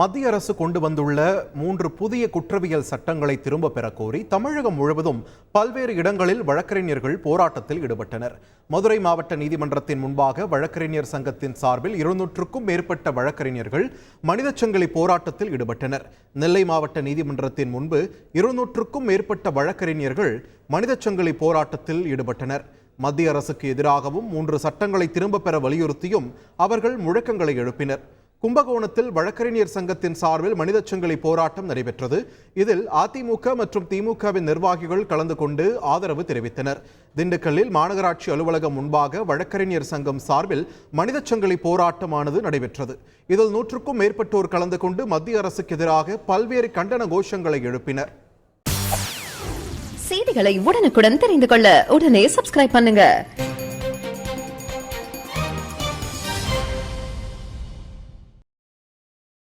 மத்திய அரசு கொண்டு வந்துள்ள மூன்று புதிய குற்றவியல் சட்டங்களை திரும்ப பெற கோரி தமிழகம் முழுவதும் பல்வேறு இடங்களில் வழக்கறிஞர்கள் போராட்டத்தில் ஈடுபட்டனர். மதுரை மாவட்ட நீதிமன்றத்தின் முன்பாக வழக்கறிஞர் சங்கத்தின் சார்பில் இருநூற்றுக்கும் மேற்பட்ட வழக்கறிஞர்கள் மனிதச் சங்கிலி போராட்டத்தில் ஈடுபட்டனர். நெல்லை மாவட்ட நீதிமன்றத்தின் முன்பு இருநூற்றுக்கும் மேற்பட்ட வழக்கறிஞர்கள் மனிதச்சங்கிலி போராட்டத்தில் ஈடுபட்டனர். மத்திய அரசுக்கு எதிராகவும் மூன்று சட்டங்களை திரும்ப பெற வலியுறுத்தியும் அவர்கள் முழக்கங்களை எழுப்பினர். கும்பகோணத்தில் வழக்கறிஞர் சங்கத்தின் சார்பில் மனிதச்சங்கிலி போராட்டம் நடைபெற்றது. இதில் அதிமுக மற்றும் திமுகவின் நிர்வாகிகள் கலந்து கொண்டு ஆதரவு தெரிவித்தனர். திண்டுக்கல்லில் மாநகராட்சி அலுவலகம் முன்பாக வழக்கறிஞர் சங்கம் சார்பில் மனிதச்சங்கிலி போராட்டமானது நடைபெற்றது. இதில் நூற்றுக்கும் மேற்பட்டோர் கலந்து கொண்டு மத்திய அரசுக்கு எதிராக பல்வேறு கண்டன கோஷங்களை எழுப்பினர். செய்திகளை உடனுக்குடன் தெரிந்து கொள்ள உடனே சப்ஸ்கிரைப் பண்ணுங்க.